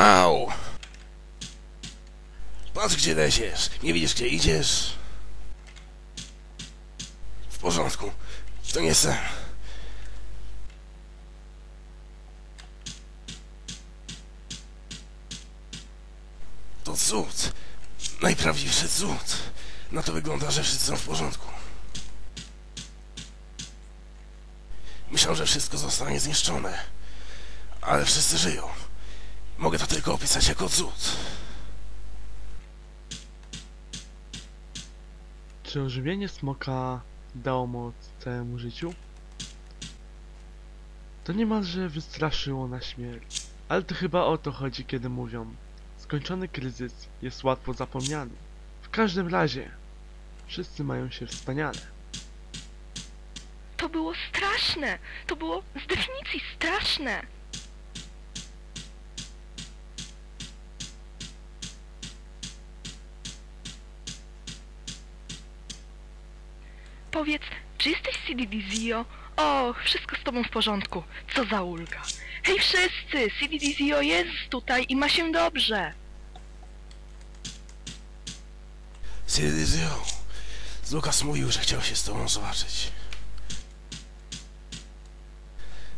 Au! Patrz gdzie lecisz. Nie widzisz gdzie idziesz? W porządku. To nie sen. To cud. Najprawdziwszy cud. Na to wygląda, że wszyscy są w porządku. Myślał, że wszystko zostanie zniszczone. Ale wszyscy żyją. Mogę to tylko opisać jako cud. Czy ożywienie smoka dało moc całemu życiu? To niemalże wystraszyło na śmierć. Ale to chyba o to chodzi, kiedy mówią Skończony kryzys jest łatwo zapomniany. W każdym razie, wszyscy mają się wspaniale. To było straszne. To było z definicji straszne. Powiedz, czy jesteś CDDZio? O, wszystko z tobą w porządku. Co za ulga. Hej wszyscy, CDDZio jest tutaj i ma się dobrze. Silesia, Lukas mówił, że chciał się z tobą zobaczyć.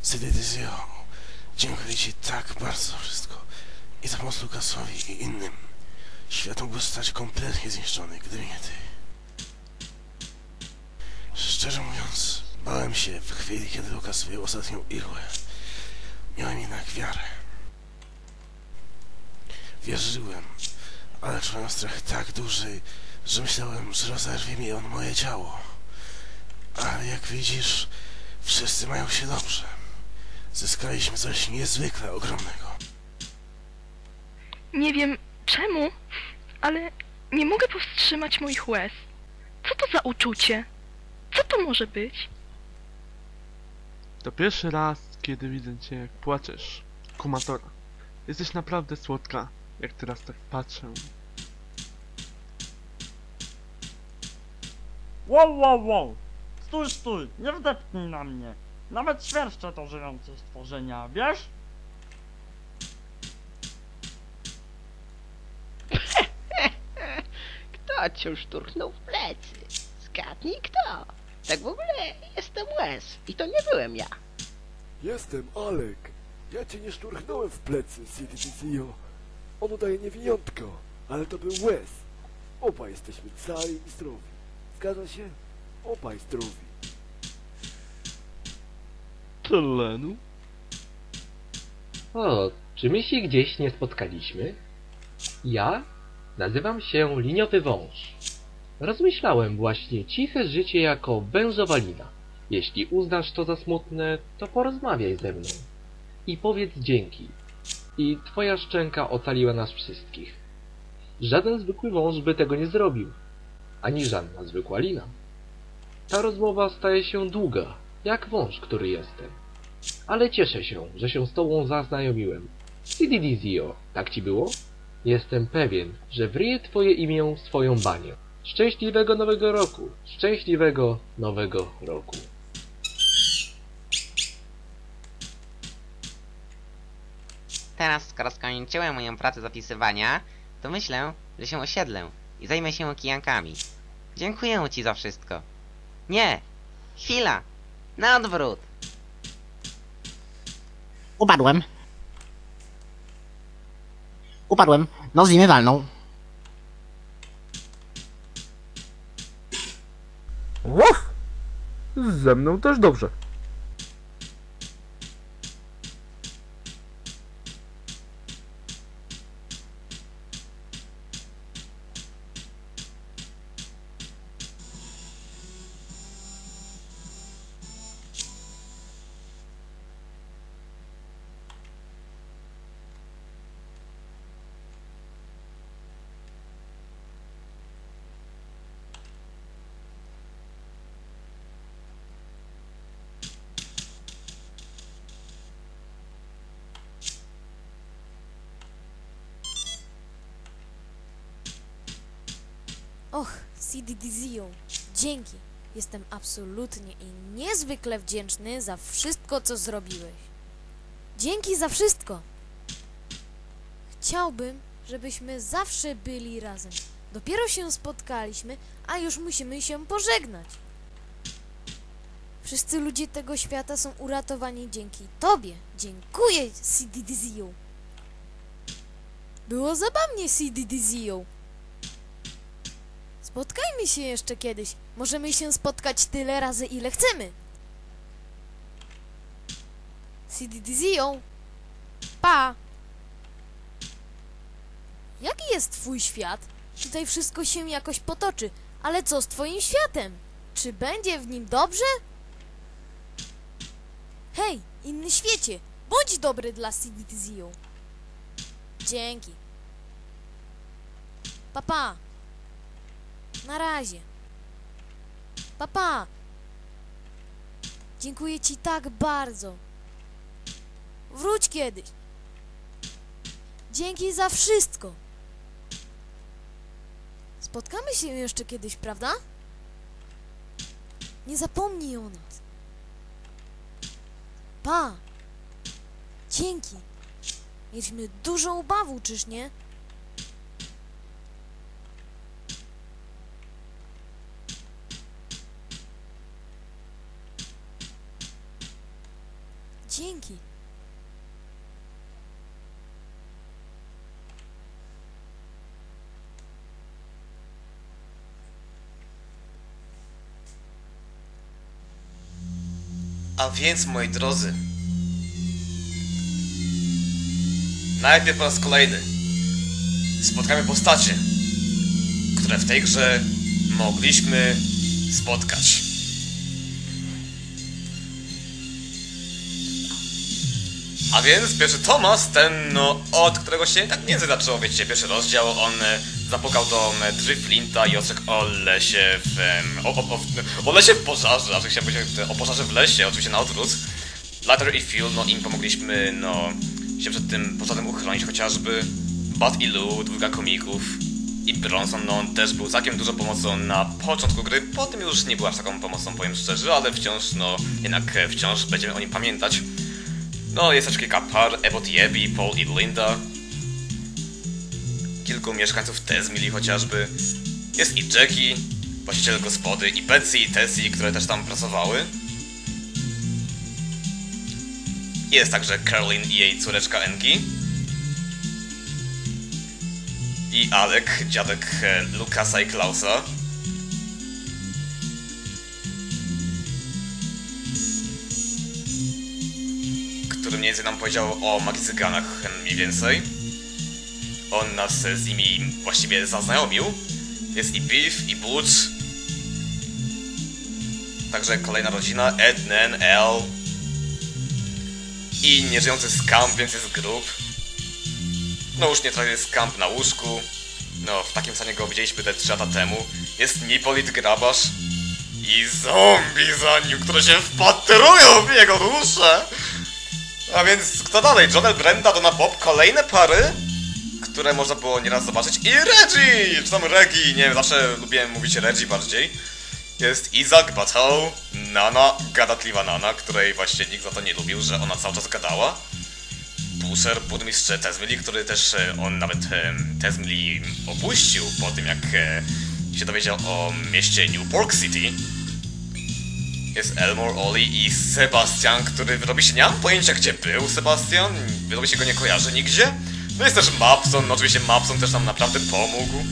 Silesia, dziękuję ci tak bardzo wszystko. I za pomoc Lukasowi i innym. Świat mógłby zostać kompletnie zniszczony, gdyby nie ty. Się w chwili, kiedy wyjął ostatnią igłę. Miałem jednak wiarę. Wierzyłem, ale czułem strach tak duży, że myślałem, że rozerwie mi on moje ciało. Ale jak widzisz, wszyscy mają się dobrze. Zyskaliśmy coś niezwykle ogromnego. Nie wiem czemu, ale nie mogę powstrzymać moich łez. Co to za uczucie? Co to może być? To pierwszy raz, kiedy widzę cię jak płaczesz. Kumatora. Jesteś naprawdę słodka, jak teraz tak patrzę. Wow, wow, wow! Stój, stój! Nie wdepnij na mnie! Nawet świerszcze to żyjące stworzenia, wiesz? Kto cię szturchnął w plecy? Zgadnij kto? Tak w ogóle jestem Łez i to nie byłem ja. Jestem Alek. Ja cię nie szturchnąłem w plecy, CDTCO. On udaje niewiniątko, ale to był łez. Obaj jesteśmy cali i zdrowi. Zgadza się? Obaj zdrowi. Tylenu? O, czy my się gdzieś nie spotkaliśmy? Ja nazywam się Liniowy Wąż. Rozmyślałem właśnie ciche życie jako wężowalina. Jeśli uznasz to za smutne, to porozmawiaj ze mną. I powiedz dzięki. I twoja szczęka ocaliła nas wszystkich. Żaden zwykły wąż by tego nie zrobił. Ani żadna zwykła lina. Ta rozmowa staje się długa, jak wąż, który jestem. Ale cieszę się, że się z tobą zaznajomiłem. Sididizio, tak ci było? Jestem pewien, że wryję twoje imię swoją banię. Szczęśliwego nowego roku! Szczęśliwego nowego roku! Teraz, skoro skończyłem moją pracę zapisywania, to myślę, że się osiedlę i zajmę się kijankami. Dziękuję ci za wszystko. Nie! Chwila! Na odwrót! Upadłem. Upadłem. No zimy walną. Łof! Ze mną też dobrze. Absolutnie i niezwykle wdzięczny za wszystko, co zrobiłeś. Dzięki za wszystko. Chciałbym, żebyśmy zawsze byli razem. Dopiero się spotkaliśmy, a już musimy się pożegnać. Wszyscy ludzie tego świata są uratowani dzięki Tobie. Dziękuję, CDDZU. Było zabawnie, CDDZU. Spotkajmy się jeszcze kiedyś. Możemy się spotkać tyle razy, ile chcemy. CDDZU. Pa! Jaki jest twój świat? Tutaj wszystko się jakoś potoczy, ale co z twoim światem? Czy będzie w nim dobrze? Hej, inny świecie, bądź dobry dla CDTZU. Dzięki. Papa. Na razie. Papa. Dziękuję ci tak bardzo. Wróć kiedyś. Dzięki za wszystko. Spotkamy się jeszcze kiedyś, prawda? Nie zapomnij o nas. Pa! Dzięki. Mieliśmy dużą obawę, czyż nie? Dzięki. A więc, moi drodzy, najpierw po raz kolejny spotkamy postacie, które w tej grze mogliśmy spotkać. A więc pierwszy Thomas, ten no, od którego się tak między zaczął, wiecie, pierwszy rozdział, on e, zapukał do e, drzwi Flinta i ostrzegł o lesie w... O, o, o, o lesie w pożarze, znaczy chciałem powiedzieć o pożarze w lesie, oczywiście na odwrót. Lighter i Phil, no im pomogliśmy, no, się przed tym pożarem uchronić chociażby. Bud i Lou, dwójka komików. I Bronson, no on też był całkiem dużą pomocą na początku gry, potem już nie była aż taką pomocą, powiem szczerze, ale wciąż, no, jednak e, wciąż będziemy o nim pamiętać. No, jest też kilka par, Ebot i Abby, Paul i Linda. Kilku mieszkańców Tezmili chociażby. Jest i Jackie, właściciel gospody, i Betsy i Tessie, które też tam pracowały. Jest także Caroline i jej córeczka Enki. I Alec, dziadek e, Lukasa i Klausa. Więcej nam powiedział o magicyganach mniej więcej. On nas z nimi właściwie zaznajomił. Jest i Beef, i Butch. Także kolejna rodzina, Ed, Nen, L. I nieżyjący Scamp, więc jest grup. No już nie jest Scamp na łóżku. No, w takim stanie go widzieliśmy te 3 lata temu. Jest Nipolit Grabasz. I zombie za nim, które się wpatrują w jego duszę. A więc kto dalej? Johnel, Brenda, Donna Bob, kolejne pary, które można było nieraz zobaczyć. I Reggie! Czy tam Reggie? Nie wiem, zawsze lubiłem mówić Reggie bardziej. Jest Izak, Bato, Nana, gadatliwa Nana, której właśnie nikt za to nie lubił, że ona cały czas gadała. Pusher, burmistrz Tezmili, który też e, on nawet e, Tezmili opuścił po tym, jak e, się dowiedział o mieście Newport City. Jest Elmore, Oli i Sebastian, który wyrobi się, nie mam pojęcia gdzie był Sebastian, wyrobi się go nie kojarzy nigdzie. No jest też Mapson, no oczywiście Mapson też nam naprawdę pomógł.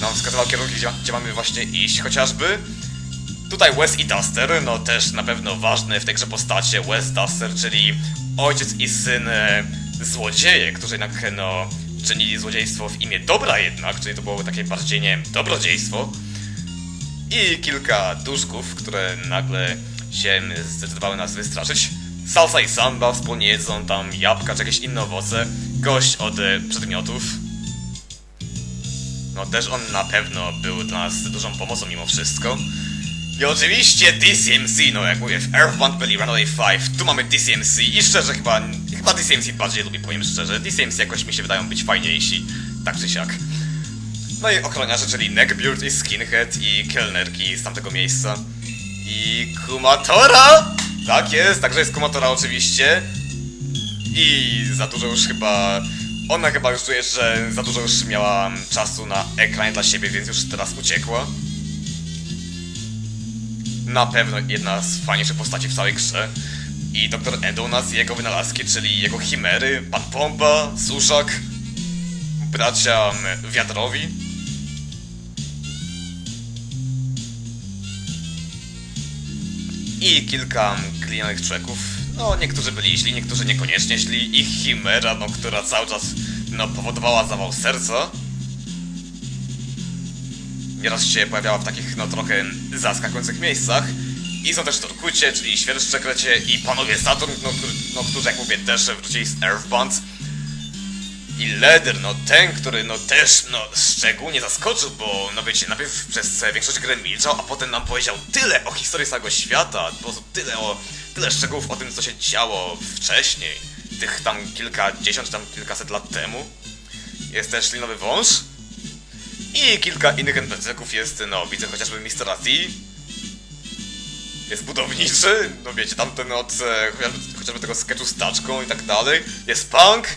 Nam wskazywał kierunki, gdzie, gdzie mamy właśnie iść chociażby. Tutaj Wes i Duster, no też na pewno ważne w tej grze postacie. Wes Duster, czyli ojciec i syn e, złodzieje, którzy jednak no czynili złodziejstwo w imię dobra jednak, czyli to było takie bardziej, nie wiem, dobrodziejstwo i kilka duszków, które nagle się zdecydowały nas wystraszyć. Salsa i Samba wspólnie jedzą tam jabłka czy jakieś inne owoce. Gość od e, przedmiotów. No też on na pewno był dla nas dużą pomocą mimo wszystko. I oczywiście DCMC, no jak mówię, w Earthbound byli Runaway 5, tu mamy DCMC i szczerze chyba, chyba DCMC bardziej lubię, powiem szczerze. DCMC jakoś mi się wydają być fajniejsi, tak czy siak. No i ochroniarze, czyli Neckbeard i Skinhead i kelnerki z tamtego miejsca. I Kumatora! Tak jest, także jest Kumatora oczywiście. I za dużo już chyba Ona chyba już czuje, że za dużo już miała czasu na ekranie dla siebie, więc już teraz uciekła. Na pewno jedna z fajniejszych postaci w całej grze. I Dr. Endo nas jego wynalazki, czyli jego chimery, Pan Pompa, Suszak, bracia m, Wiadrowi. I kilka klinowych człeków. No, niektórzy byli źli, niektórzy niekoniecznie źli. Ich chimera, no, która cały czas, no, powodowała zawał serca. Nieraz się pojawiała w takich, no, trochę zaskakujących miejscach. I są też Turkucie, czyli Świerszczekrecie i panowie Saturn, no, no, którzy, jak mówię, też wrócili z Earthbound. I Leder, no ten, który no też no szczególnie zaskoczył, bo no wiecie, najpierw przez e, większość gry milczał, a potem nam powiedział tyle o historii całego świata, po prostu tyle o, tyle szczegółów o tym, co się działo wcześniej, tych tam kilkadziesiąt, tam kilkaset lat temu. Jest też linowy wąż i kilka innych NPC-ków jest, no widzę chociażby Mistera T, jest budowniczy, no wiecie, tamten od e, chociażby, chociażby tego sketchu z taczką i tak dalej, jest punk,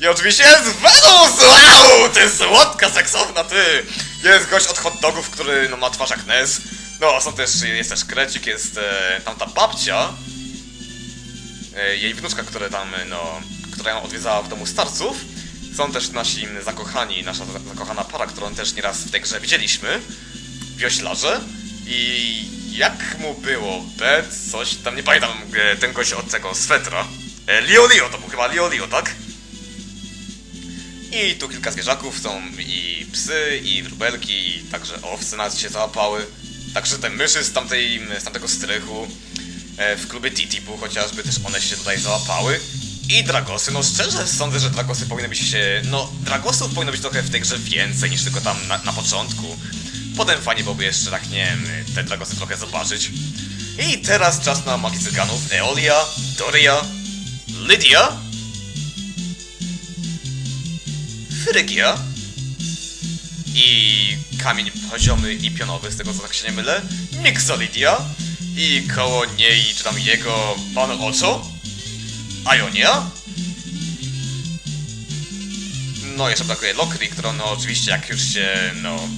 i oczywiście jest Venus! Wow! Ty słodka, seksowna, ty! Jest gość od hot dogów, który no, ma twarz jak Ness. No, są też, jest też Krecik, jest e, tamta babcia. E, jej wnuczka, które tam, no, która ją odwiedzała w domu starców. Są też nasi zakochani, nasza za- zakochana para, którą też nieraz w tej grze widzieliśmy. Wioślarze. I jak mu było? Bet, coś tam, nie pamiętam, e, ten gość od tego swetra. E, Lio Lio, to był chyba Lio Lio, tak? I tu kilka zwierzaków, są i psy, i wróbelki, i także owce nas się załapały. Także te myszy z, tamtej, z tamtego strychu, e, w klubie Titipu chociażby, też one się tutaj załapały. I dragosy, no szczerze sądzę, że dragosy powinny być się... No, dragosów powinno być trochę w tej grze więcej niż tylko tam na, na początku. Potem fajnie byłoby jeszcze, tak nie wiem, te dragosy trochę zobaczyć. I teraz czas na magii cyganów. Eolia, Doria, Lydia, Frygia i kamień poziomy i pionowy, z tego co tak się nie mylę, Mixolidia i koło niej, czy tam jego, Pan Ocho, Ionia, no jeszcze brakuje Lokri, którą no oczywiście jak już się, no,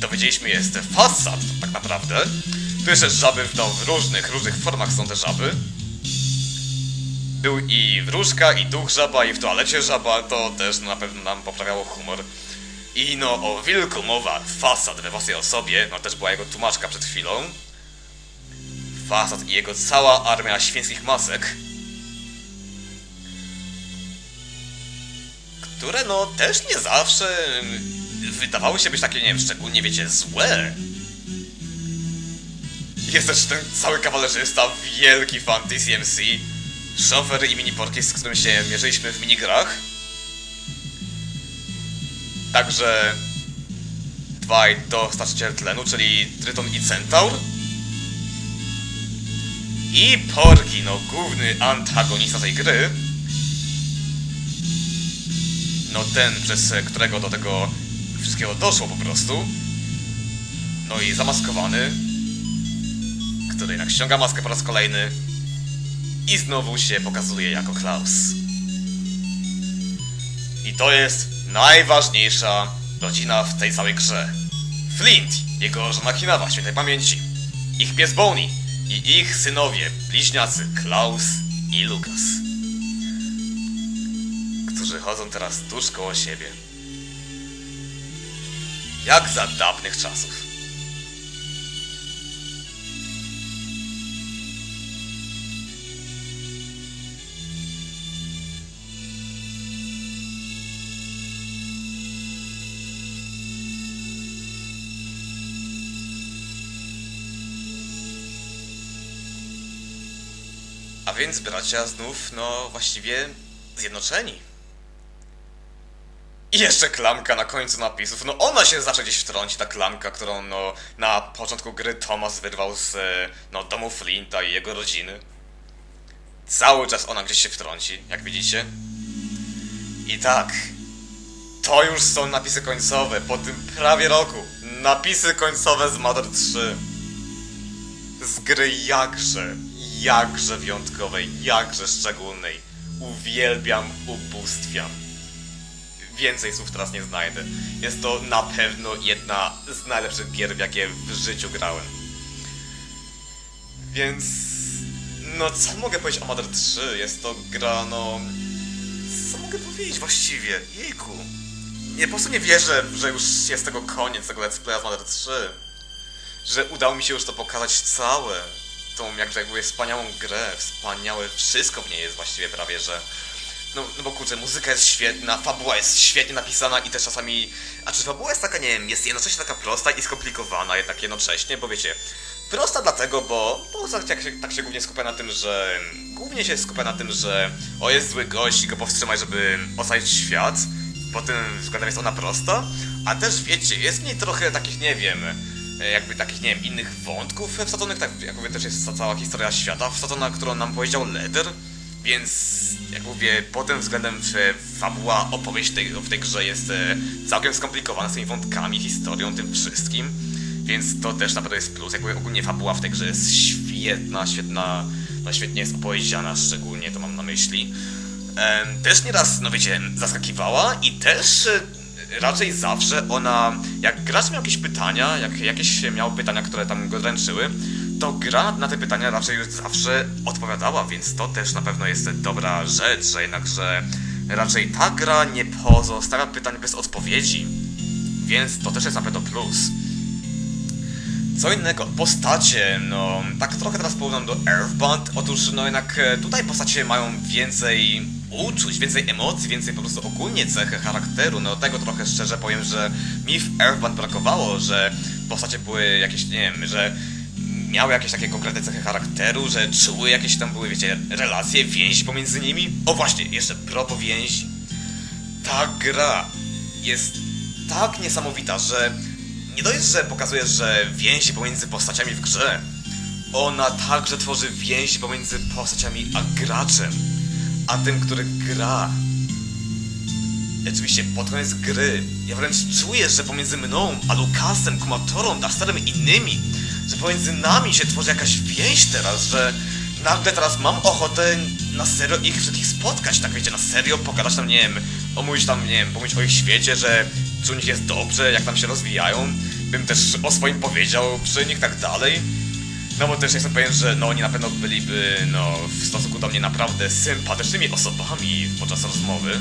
dowiedzieliśmy jest fasad tak naprawdę. Tu jeszcze żaby no, w różnych, różnych formach są te żaby. Był i wróżka, i duch żaba, i w toalecie żaba, to też na pewno nam poprawiało humor. I no, o wilku mowa, Fasad we własnej osobie, no też była jego tłumaczka przed chwilą. Fasad i jego cała armia święckich masek. Które no też nie zawsze mm, wydawały się być takie, nie wiem, szczególnie wiecie, złe. Jest też ten cały kawalerzysta, wielki fan TCMC, szofer i miniporki, z którym się mierzyliśmy w minigrach. Także dwaj dostarczyciele tlenu, czyli Tryton i Centaur. I Porgi, no główny antagonista tej gry. No ten, przez którego do tego wszystkiego doszło po prostu. No i zamaskowany, który jednak ściąga maskę po raz kolejny i znowu się pokazuje jako Klaus. I to jest najważniejsza rodzina w tej całej grze. Flint, jego żona Kinawa, świętej pamięci, ich pies Bonnie i ich synowie, bliźniacy Klaus i Lukas, którzy chodzą teraz tuż koło siebie. Jak za dawnych czasów. Więc bracia znów, no właściwie zjednoczeni. I jeszcze klamka na końcu napisów. No ona się zawsze gdzieś wtrąci, ta klamka, którą no na początku gry Thomas wyrwał z e, no, domu Flinta i jego rodziny. Cały czas ona gdzieś się wtrąci, jak widzicie. I tak, to już są napisy końcowe po tym prawie roku. Napisy końcowe z Mother 3. Z gry jakże, jakże wyjątkowej, jakże szczególnej. Uwielbiam, ubóstwiam. więcej słów teraz nie znajdę. Jest to na pewno jedna z najlepszych gier, w jakie w życiu grałem. Więc... No, co mogę powiedzieć o Mother 3? Jest to gra, no... Co mogę powiedzieć właściwie? Jejku. Nie, po prostu nie wierzę, że już jest tego koniec, tego Let's Playa z Mother 3. Że udało mi się już to pokazać całe. Tą jakże jakby wspaniałą grę, wspaniałe wszystko w niej jest właściwie prawie, że... No, no bo kurczę, muzyka jest świetna, fabuła jest świetnie napisana i też czasami... A czy fabuła jest taka, nie wiem, jest jednocześnie taka prosta i skomplikowana jednak jednocześnie, bo wiecie... Prosta dlatego, bo, bo tak, się, tak się głównie skupia na tym, że... Głównie się skupia na tym, że o jest zły gość i go powstrzymaj, żeby ocalić świat. Pod tym względem jest ona prosta. A też wiecie, jest w niej trochę takich, nie wiem... e, Jakby takich, nie wiem, innych wątków wsadzonych, tak jak mówię, też jest cała historia świata wsadzona, którą nam powiedział Leder. Więc, jak mówię, pod tym względem fabuła, opowieść tej, w tej grze jest e, całkiem skomplikowana z tymi wątkami, historią, tym wszystkim. Więc to też na pewno jest plus. Jakby ogólnie fabuła w tej grze jest świetna, świetna, no świetnie jest opowiedziana, szczególnie to mam na myśli. Też nieraz, no wiecie, zaskakiwała i też e, raczej zawsze ona, jak gracz miał jakieś pytania, jak jakieś miał pytania, które tam go dręczyły, to gra na te pytania raczej już zawsze odpowiadała, więc to też na pewno jest dobra rzecz, że jednakże raczej ta gra nie pozostawia pytań bez odpowiedzi, więc to też jest na pewno plus. Co innego, postacie, no tak trochę teraz porównam do Earthbound, otóż no jednak e, tutaj postacie mają więcej uczuć, więcej emocji, więcej po prostu ogólnie cechy charakteru, no tego trochę szczerze powiem, że mi w Earthbound brakowało, że postacie były jakieś, nie wiem, że miały jakieś takie konkretne cechy charakteru, że czuły jakieś tam były, wiecie, relacje, więzi pomiędzy nimi. O właśnie, jeszcze propos więzi. Ta gra jest tak niesamowita, że nie dość, że pokazuje, że więzi pomiędzy postaciami w grze, ona także tworzy więzi pomiędzy postaciami a graczem, a tym, który gra. Oczywiście pod koniec gry ja wręcz czuję, że pomiędzy mną, a Lukasem, Kumatorą, Dusterem i innymi, że pomiędzy nami się tworzy jakaś więź teraz, że nagle teraz mam ochotę na serio ich wszystkich spotkać, tak wiecie, na serio pogadać tam, nie wiem, omówić tam, nie wiem, pomówić o ich świecie, że czy u nich jest dobrze, jak tam się rozwijają, bym też o swoim powiedział przy nich tak dalej. No bo też jestem pewien, że no oni na pewno byliby, no, w stosunku do mnie naprawdę sympatycznymi osobami podczas rozmowy.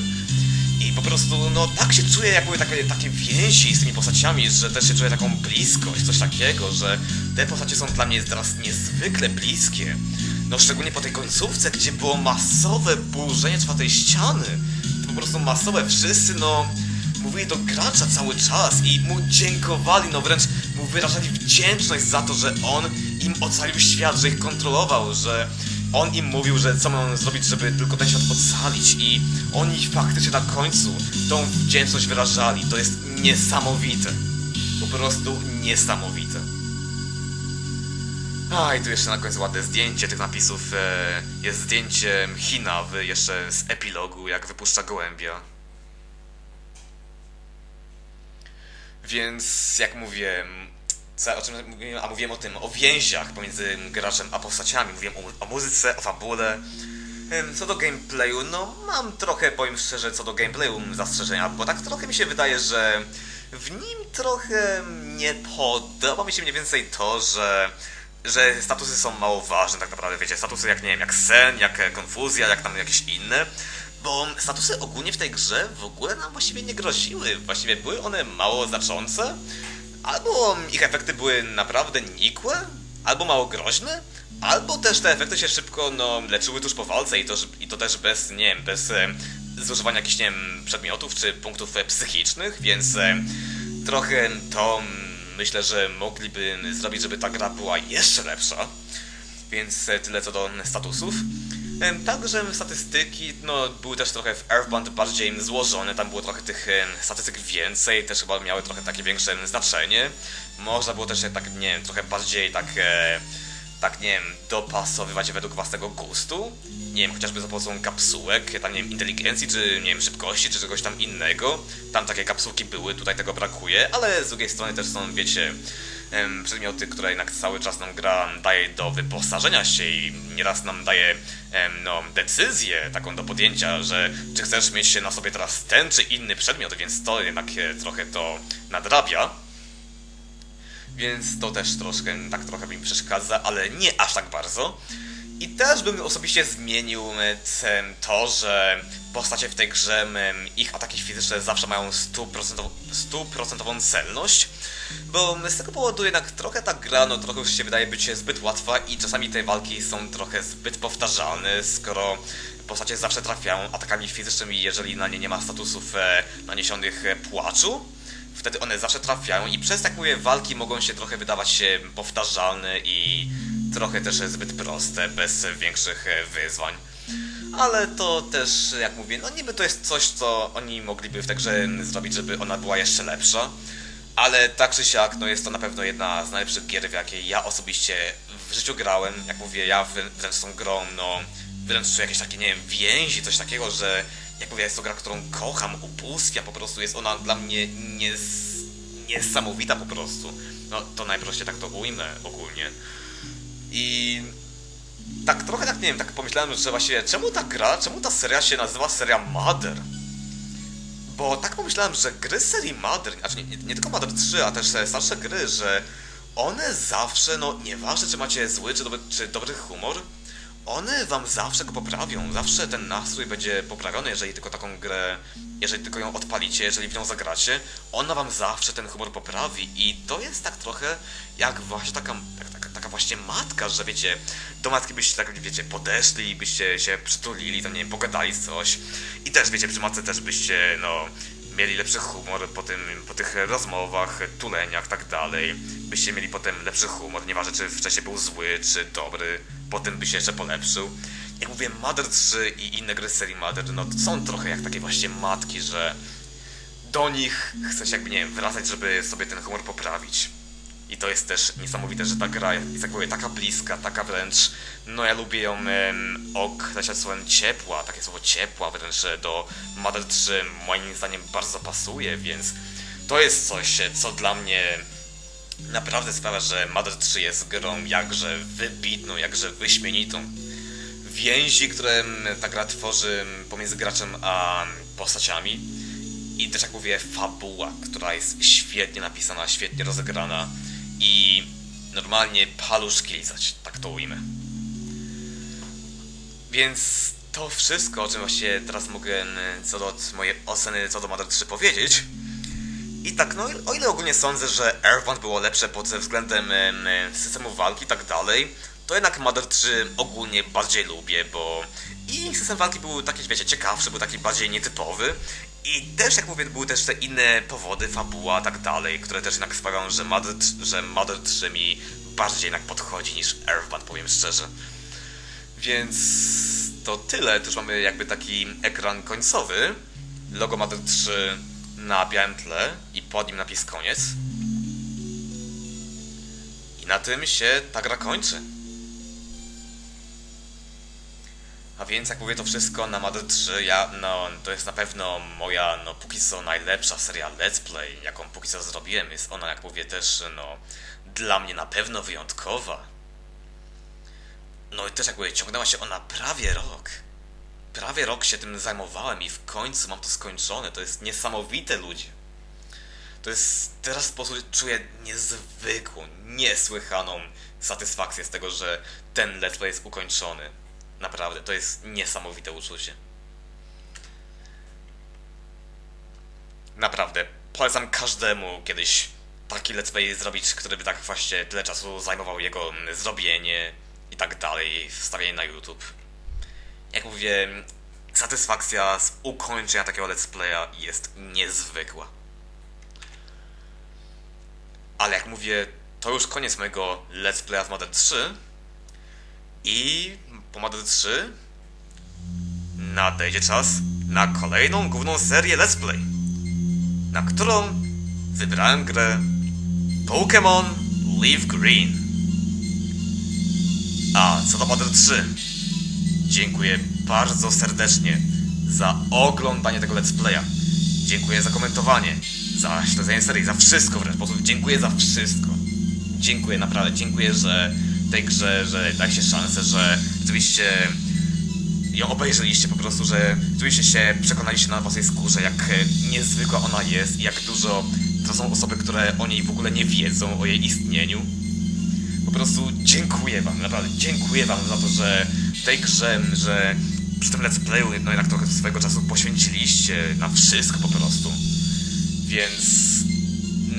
I po prostu, no tak się czuję, jak były takie, takie więzi z tymi postaciami, że też się czuję taką bliskość, coś takiego, że te postacie są dla mnie teraz niezwykle bliskie. No szczególnie po tej końcówce, gdzie było masowe burzenie czwartej ściany. To po prostu masowe, wszyscy no mówili do gracza cały czas i mu dziękowali, no wręcz mu wyrażali wdzięczność za to, że on im ocalił świat, że ich kontrolował, że on im mówił, że co mają zrobić, żeby tylko ten świat ocalić i oni faktycznie na końcu tą wdzięczność wyrażali. To jest niesamowite. Po prostu niesamowite. A i tu jeszcze na końcu ładne zdjęcie tych napisów. E, jest zdjęcie China w, jeszcze z epilogu, jak wypuszcza gołębia. Więc jak mówię, co, o czym mówiłem, a mówiłem o tym, o więziach pomiędzy graczem a postaciami, mówiłem o, o muzyce, o fabule. Co do gameplayu, no mam trochę, powiem szczerze, co do gameplayu zastrzeżenia, bo tak trochę mi się wydaje, że w nim trochę nie podoba mi się mniej więcej to, że że statusy są mało ważne tak naprawdę, wiecie, statusy jak, nie wiem, jak sen, jak e, konfuzja, jak tam jakieś inne, bo statusy ogólnie w tej grze w ogóle nam właściwie nie groziły, właściwie były one mało znaczące, albo ich efekty były naprawdę nikłe, albo mało groźne, albo też te efekty się szybko, no, leczyły tuż po walce i to, i to też bez, nie wiem, bez e, zużywania jakichś, nie wiem, przedmiotów czy punktów e, psychicznych, więc e, trochę to myślę, że mogliby zrobić, żeby ta gra była jeszcze lepsza. Więc e, tyle co do statusów. Także statystyki, no, były też trochę w Earthbound bardziej złożone, tam było trochę tych statystyk więcej, też chyba miały trochę takie większe znaczenie. Można było też tak, nie wiem, trochę bardziej tak, e, tak nie wiem, dopasowywać według własnego gustu. Nie wiem, chociażby za pomocą kapsułek, tam nie wiem, inteligencji, czy nie wiem, szybkości, czy czegoś tam innego. Tam takie kapsułki były, tutaj tego brakuje, ale z drugiej strony też są, wiecie, przedmioty, które jednak cały czas nam gra daje do wyposażenia się i nieraz nam daje no, decyzję taką do podjęcia, że czy chcesz mieć na sobie teraz ten czy inny przedmiot, więc to jednak e, trochę to nadrabia. Więc to też troszkę, tak trochę mi przeszkadza, ale nie aż tak bardzo. I też bym osobiście zmienił tem- to, że postacie w tej grze, ich ataki fizyczne zawsze mają 100%, 100% celność, bo z tego powodu jednak trochę ta gra, no trochę już się wydaje być zbyt łatwa i czasami te walki są trochę zbyt powtarzalne, skoro postacie zawsze trafiają atakami fizycznymi, jeżeli na nie nie ma statusów e, naniesionych e, płaczu wtedy one zawsze trafiają i przez, tak mówię, walki mogą się trochę wydawać się powtarzalne i trochę też zbyt proste, bez większych e, wyzwań. Ale to też, jak mówię, no niby to jest coś, co oni mogliby w grze zrobić, żeby ona była jeszcze lepsza. Ale tak czy siak, no jest to na pewno jedna z najlepszych gier, w jakiej ja osobiście w życiu grałem. Jak mówię, ja wrę- wręcz tą grą, no wręcz jakieś takie, nie wiem, więzi, coś takiego, że jak mówię, jest to gra, którą kocham, ubóstwia, po prostu jest ona dla mnie nies... niesamowita po prostu. No to najprościej tak to ujmę ogólnie. I tak trochę tak, nie wiem, tak pomyślałem, że właściwie czemu ta gra, czemu ta seria się nazywa seria Mother? Bo tak pomyślałem, że gry serii Mother, znaczy nie, nie, nie tylko Mother 3, a też starsze gry, że one zawsze, no nieważne czy macie zły czy czy dobry humor, one wam zawsze go poprawią, zawsze ten nastrój będzie poprawiony, jeżeli tylko taką grę, jeżeli tylko ją odpalicie, jeżeli w nią zagracie, ona wam zawsze ten humor poprawi i to jest tak trochę jak właśnie taka, tak, taka, taka właśnie matka, że wiecie, do matki byście tak, wiecie, podeszli, byście się przytulili, to nie wiem, pogadali coś. I też, wiecie, przy matce też byście, no, mieli lepszy humor po, tym, po tych rozmowach, tuleniach, tak dalej. Byście mieli potem lepszy humor, nieważne czy wcześniej był zły, czy dobry, potem by się jeszcze polepszył. Jak mówię, Mother 3 i inne gry serii Mother, no są trochę jak takie właśnie matki, że do nich chce się jakby, nie wiem, wracać, żeby sobie ten humor poprawić. I to jest też niesamowite, że ta gra jest jak mówię, taka bliska, taka wręcz, no ja lubię ją em, określać słowem ciepła, takie słowo ciepła wręcz do Mother 3 moim zdaniem bardzo pasuje, więc to jest coś, co dla mnie naprawdę sprawia, że Mother 3 jest grą jakże wybitną, jakże wyśmienitą. Więzi, które ta gra tworzy pomiędzy graczem a postaciami i też jak mówię, fabuła, która jest świetnie napisana, świetnie rozegrana i normalnie lizać, tak to ujmę. Więc to wszystko, o czym właśnie teraz mogę co do mojej oceny co do Mother 3 powiedzieć. I tak, no o ile ogólnie sądzę, że Earthbound było lepsze pod względem em, systemu walki i tak dalej, to jednak Mother 3 ogólnie bardziej lubię, bo i system walki był taki, wiecie, ciekawszy, był taki bardziej nietypowy. I też, jak mówię, były też te inne powody, fabuła, tak dalej, które też jednak sprawiają, że Mother, że Mother 3 mi bardziej jednak podchodzi niż Earthbound, powiem szczerze. Więc to tyle. Tu już mamy jakby taki ekran końcowy. Logo Mother 3 na białym tle i pod nim napis koniec. I na tym się ta gra kończy. A więc jak mówię to wszystko na Mother 3, ja, no, to jest na pewno moja, no, póki co najlepsza seria Let's Play, jaką póki co zrobiłem. Jest ona, jak mówię, też, no, dla mnie na pewno wyjątkowa. No i też jak mówię, ciągnęła się ona prawie rok. Prawie rok się tym zajmowałem i w końcu mam to skończone. To jest niesamowite, ludzie. To jest, teraz po prostu czuję niezwykłą, niesłychaną satysfakcję z tego, że ten let's play jest ukończony. Naprawdę, to jest niesamowite uczucie. Naprawdę, polecam każdemu kiedyś taki let's play zrobić, który by tak właśnie tyle czasu zajmował jego mm, zrobienie i tak dalej, wstawienie na YouTube. Jak mówię, satysfakcja z ukończenia takiego let's playa jest niezwykła. Ale jak mówię, to już koniec mojego let's playa z Model 3 i po Model 3 nadejdzie czas na kolejną główną serię let's play, na którą wybrałem grę Pokémon Leaf Green. A, co do Mother 3. Dziękuję bardzo serdecznie za oglądanie tego let's playa. Dziękuję za komentowanie, za śledzenie serii, za wszystko wręcz. Po prostu dziękuję za wszystko. Dziękuję naprawdę, dziękuję, że tej grze, że daliście szansę, że rzeczywiście ją obejrzeliście po prostu, że rzeczywiście się przekonaliście na własnej skórze, jak niezwykła ona jest i jak dużo to są osoby, które o niej w ogóle nie wiedzą, o jej istnieniu. Po prostu dziękuję wam, naprawdę dziękuję wam za to, że tej grze, że przy tym let's playu no jednak trochę swojego czasu poświęciliście na wszystko po prostu. Więc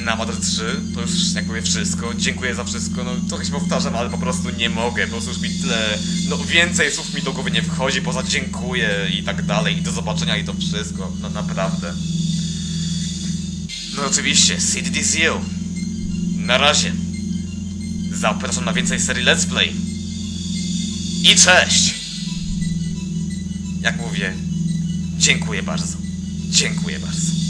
na Mother 3 to już jak mówię wszystko. Dziękuję za wszystko. No trochę się powtarzam, ale po prostu nie mogę. Po prostu już mi tyle. No więcej słów mi do głowy nie wchodzi, poza dziękuję i tak dalej. I do zobaczenia i to wszystko. No naprawdę. No oczywiście, CDDCO. Na razie. Zapraszam na więcej serii Let's Play. I cześć! Jak mówię, dziękuję bardzo. Dziękuję bardzo.